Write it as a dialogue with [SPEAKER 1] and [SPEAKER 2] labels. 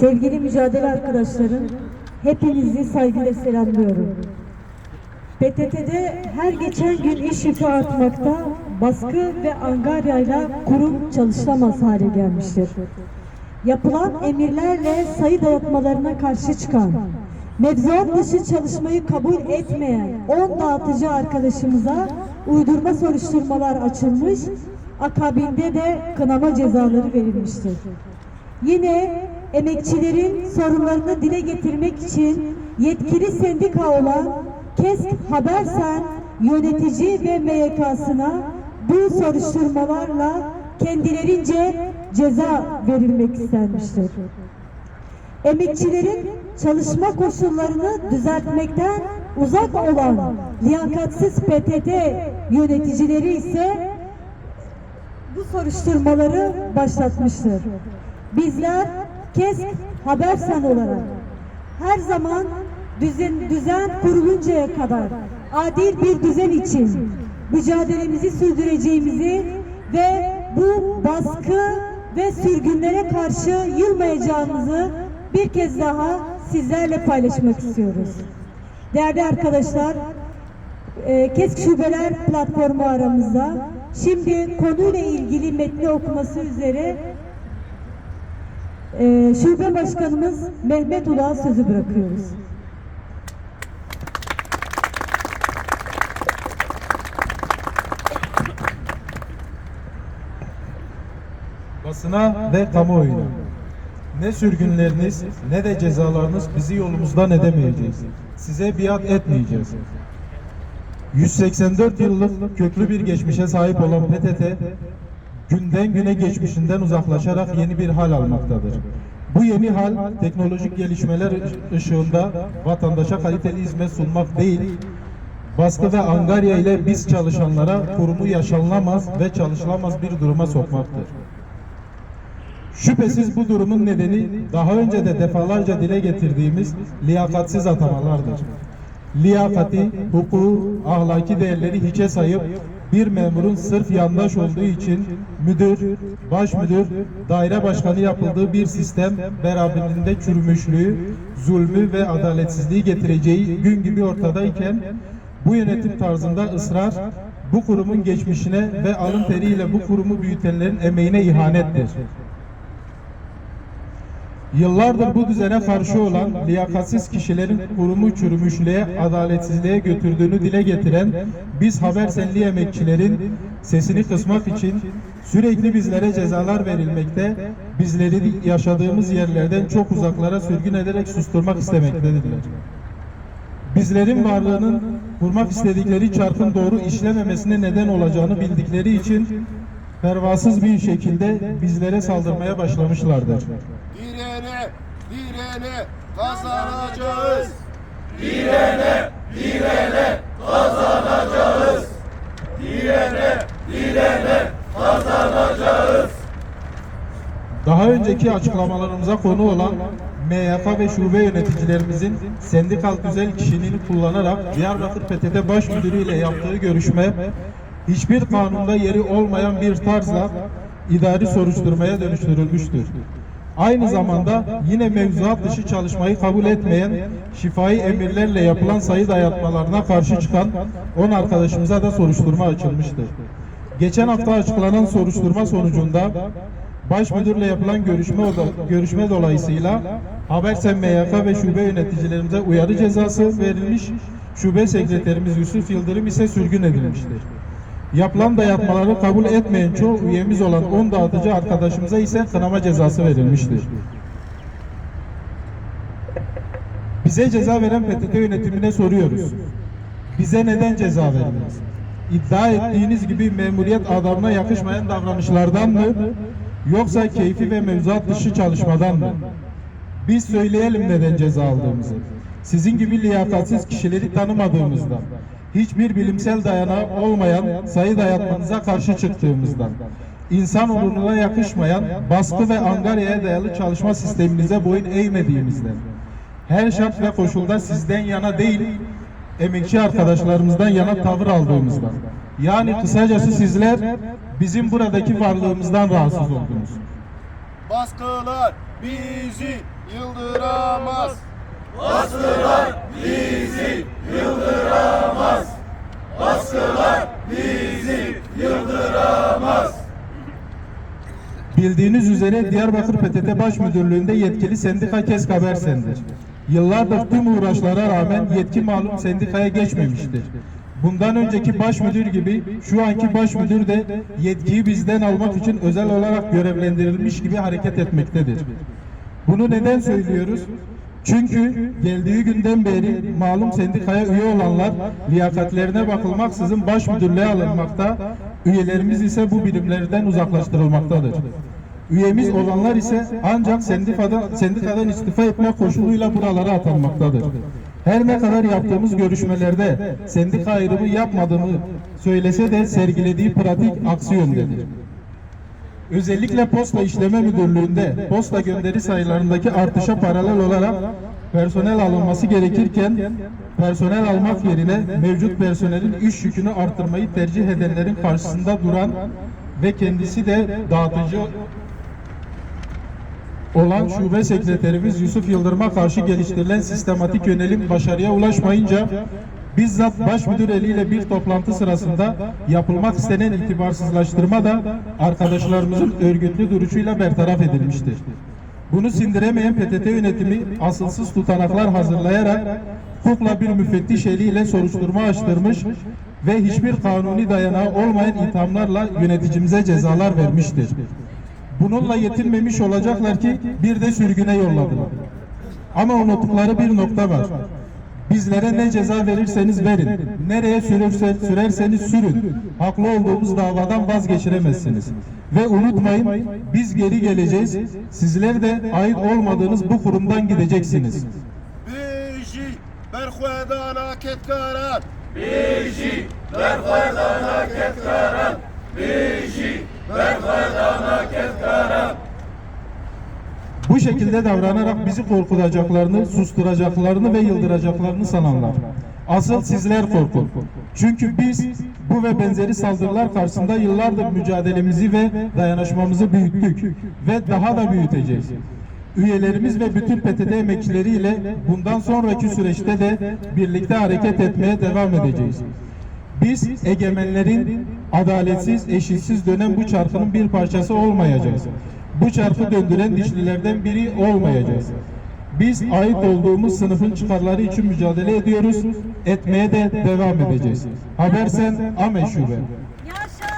[SPEAKER 1] sevgili mücadele arkadaşlarım, hepinizi saygıyla selamlıyorum. PTT'de her geçen gün iş yükü artmakta, baskı ve angaryayla kurum çalışılamaz hale gelmiştir. Yapılan emirlerle sayı dayatmalarına karşı çıkan, mevzuat dışı çalışmayı kabul etmeyen 10 dağıtıcı arkadaşımıza uydurma soruşturmalar açılmış, akabinde de kınama cezaları verilmiştir. Yine emekçilerin sorunlarını dile getirmek için yetkili sendika olan KESK Habersen yönetici ve MYK'sına bu soruşturmalarla kendilerince ceza verilmek istenmiştir. Emekçilerin çalışma koşullarını düzeltmekten uzak olan liyakatsiz PTT yöneticileri ise bu soruşturmaları başlatmıştır. Bizler KESK Habersen olarak her zaman düzen, düzen kuruluncaya kadar adil bir düzen için mücadelemizi sürdüreceğimizi ve bu baskı ve sürgünlere karşı yılmayacağımızı bir kez daha sizlerle paylaşmak istiyoruz. Değerli arkadaşlar, e, KESK Şubeler platformu aramızda. Şimdi konuyla ilgili metni okuması üzere e, Şube Başkanımız Mehmet Ulağ'a sözü bırakıyoruz.
[SPEAKER 2] basına ve kamuoyuna. Ne sürgünleriniz ne de cezalarınız bizi yolumuzdan edemeyeceğiz. Size biat etmeyeceğiz. 184 yıllık köklü bir geçmişe sahip olan PTT, günden güne geçmişinden uzaklaşarak yeni bir hal almaktadır. Bu yeni hal teknolojik gelişmeler ışığında vatandaşa kaliteli hizmet sunmak değil, baskı ve angarya ile biz çalışanlara kurumu yaşanılamaz ve çalışılamaz bir duruma sokmaktır. Şüphesiz bu durumun nedeni daha önce de defalarca dile getirdiğimiz liyakatsiz atamalardır. Liyakati, hukuku, ahlaki değerleri hiçe sayıp bir memurun sırf yandaş olduğu için müdür, baş müdür, daire başkanı yapıldığı bir sistem beraberinde çürümüşlüğü, zulmü ve adaletsizliği getireceği gün gibi ortadayken bu yönetim tarzında ısrar bu kurumun geçmişine ve alın teriyle bu kurumu büyütenlerin emeğine ihanettir. Yıllardır bu düzene karşı olan liyakatsiz kişilerin kurumu çürümüşlüğe, adaletsizliğe götürdüğünü dile getiren biz Habersenli emekçilerin sesini kısmak için sürekli bizlere cezalar verilmekte, bizleri yaşadığımız yerlerden çok uzaklara sürgün ederek susturmak istemektedirler. Bizlerin varlığının kurmak istedikleri çarkın doğru işlememesine neden olacağını bildikleri için pervasız bir şekilde bizlere saldırmaya başlamışlardır.
[SPEAKER 3] Direne, direne kazanacağız.
[SPEAKER 2] Daha önceki açıklamalarımıza konu olan MYK ve şube yöneticilerimizin sendikal güzel kişiliğini kullanarak Diyarbakır PTT Baş Müdürü ile yaptığı görüşme hiçbir kanunda yeri olmayan bir tarzla idari soruşturmaya dönüştürülmüştür. Aynı zamanda yine mevzuat dışı çalışmayı kabul etmeyen şifai emirlerle yapılan sayı dayatmalarına karşı çıkan 10 arkadaşımıza da soruşturma açılmıştır. Geçen hafta açıklanan soruşturma sonucunda Baş müdürle yapılan görüşme görüşme dolayısıyla Habersen MYK ve şube yöneticilerimize uyarı cezası verilmiş. Şube sekreterimiz Yusuf Yıldırım ise sürgün edilmiştir. Yapılan dayatmaları kabul etmeyen çoğu üyemiz olan 10 dağıtıcı arkadaşımıza ise kınama cezası verilmiştir. Bize ceza veren PTT yönetimine soruyoruz. Bize neden ceza verdiniz? İddia ettiğiniz gibi memuriyet adamına yakışmayan davranışlardan mı? Yoksa keyfi ve mevzuat dışı çalışmadan mı? Biz söyleyelim neden ceza aldığımızı. Sizin gibi liyakatsiz kişileri tanımadığımızdan, hiçbir bilimsel dayanağı olmayan sayı dayatmanıza karşı çıktığımızdan, insan onuruna yakışmayan baskı ve angaryaya dayalı çalışma sisteminize boyun eğmediğimizden, her şart ve koşulda sizden yana değil, emekçi arkadaşlarımızdan yana tavır aldığımızdan. Yani kısacası sizler bizim buradaki varlığımızdan rahatsız oldunuz.
[SPEAKER 3] Baskılar, bizi yıldıramaz.
[SPEAKER 2] Bildiğiniz üzere Diyarbakır PTT Baş Müdürlüğü'nde yetkili sendika KESK Habersen'dir. Yıllardır tüm uğraşlara rağmen yetki malum sendikaya geçmemiştir. Bundan önceki baş müdür gibi şu anki baş müdür de yetkiyi bizden almak için özel olarak görevlendirilmiş gibi hareket etmektedir. Bunu neden söylüyoruz? Çünkü geldiği günden beri malum sendikaya üye olanlar liyakatlerine bakılmaksızın baş müdürlüğe alınmakta, üyelerimiz ise bu birimlerden uzaklaştırılmaktadır. Üyemiz olanlar ise ancak sendikadan, sendikadan istifa etme koşuluyla buralara atanmaktadır. Her ne kadar yaptığımız görüşmelerde sendika ayrımı yapmadığını söylese de sergilediği pratik aksi yöndedir. Özellikle Posta İşleme Müdürlüğü'nde posta gönderi sayılarındaki artışa paralel olarak personel alınması gerekirken personel almak yerine mevcut personelin iş yükünü arttırmayı tercih edenlerin karşısında duran ve kendisi de dağıtıcı olan şube sekreterimiz Yusuf Yıldırım'a karşı geliştirilen sistematik yönelim başarıya ulaşmayınca bizzat baş müdür eliyle bir toplantı sırasında yapılmak istenen itibarsızlaştırma da arkadaşlarımızın örgütlü duruşuyla bertaraf edilmiştir. Bunu sindiremeyen PTT yönetimi asılsız tutanaklar hazırlayarak hukukla bir müfettiş eliyle soruşturma açtırmış ve hiçbir kanuni dayanağı olmayan ithamlarla yöneticimize cezalar vermiştir. Bununla yetinmemiş olacaklar ki bir de sürgüne yolladılar. Ama unuttukları bir nokta var. Bizlere ne ceza verirseniz verin, nereye sürürse, sürerseniz sürün. Haklı olduğumuz davadan vazgeçiremezsiniz. Ve unutmayın, biz geri geleceğiz. Sizler de ait olmadığınız bu kurumdan gideceksiniz.
[SPEAKER 3] Bizi berxwedana ketkaran.
[SPEAKER 2] Bu şekilde davranarak bizi korkutacaklarını, susturacaklarını ve yıldıracaklarını sananlar. Asıl sizler korkun. Çünkü biz bu ve benzeri saldırılar karşısında yıllardır mücadelemizi ve dayanışmamızı büyüttük ve daha da büyüteceğiz. Üyelerimiz ve bütün PTT emekçileriyle bundan sonraki süreçte de birlikte hareket etmeye devam edeceğiz. Biz egemenlerin adaletsiz, eşitsiz dönen bu çarkının bir parçası olmayacağız. Bu çarkı döndüren dişlilerden biri olmayacağız. Biz ait olduğumuz sınıfın çıkarları için mücadele ediyoruz, etmeye de devam edeceğiz. Habersen Ame Şube.